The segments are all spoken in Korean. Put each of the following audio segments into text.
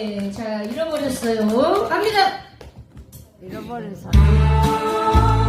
네, 자, 잃어버렸어요. 갑니다. 잃어버린 사람.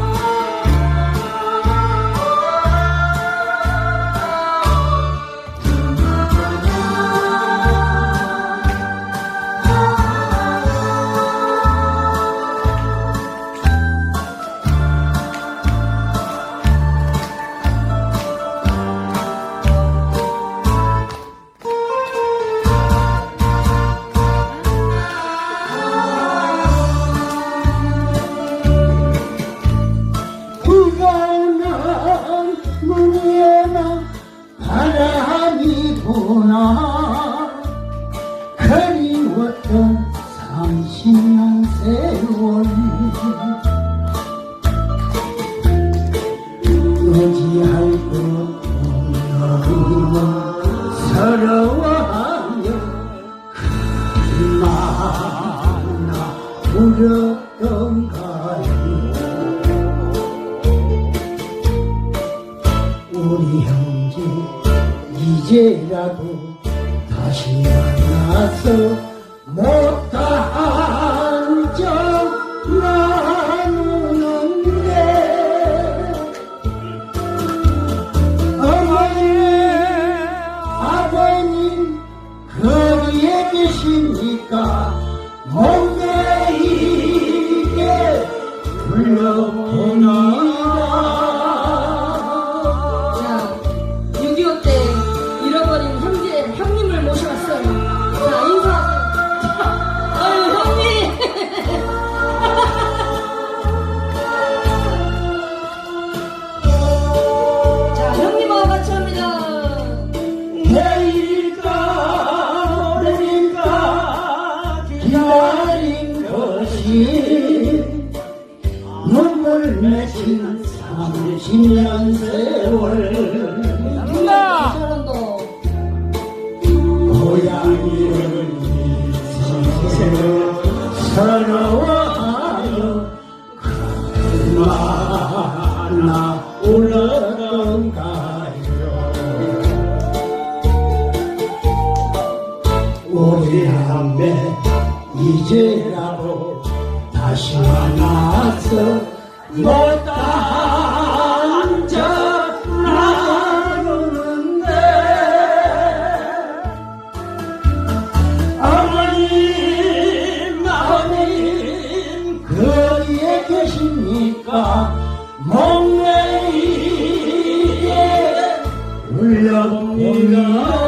세월 의지할 것 없는 서러워하며 얼마나 울었던가요 우리 형제 이제라도 다시 만나서 못한 거기에 계십니까 목매이게 불러봅니다 자, 6.25때 맺힌 30년 세월! 잘한다. 고향이를 잊으세요 서러워하여 얼마나 울었던가요 우리 한배 이제라도 다시 만 못한 적 나누는데 어머님 아버님 거리에 계십니까 목매이에 울려봅니다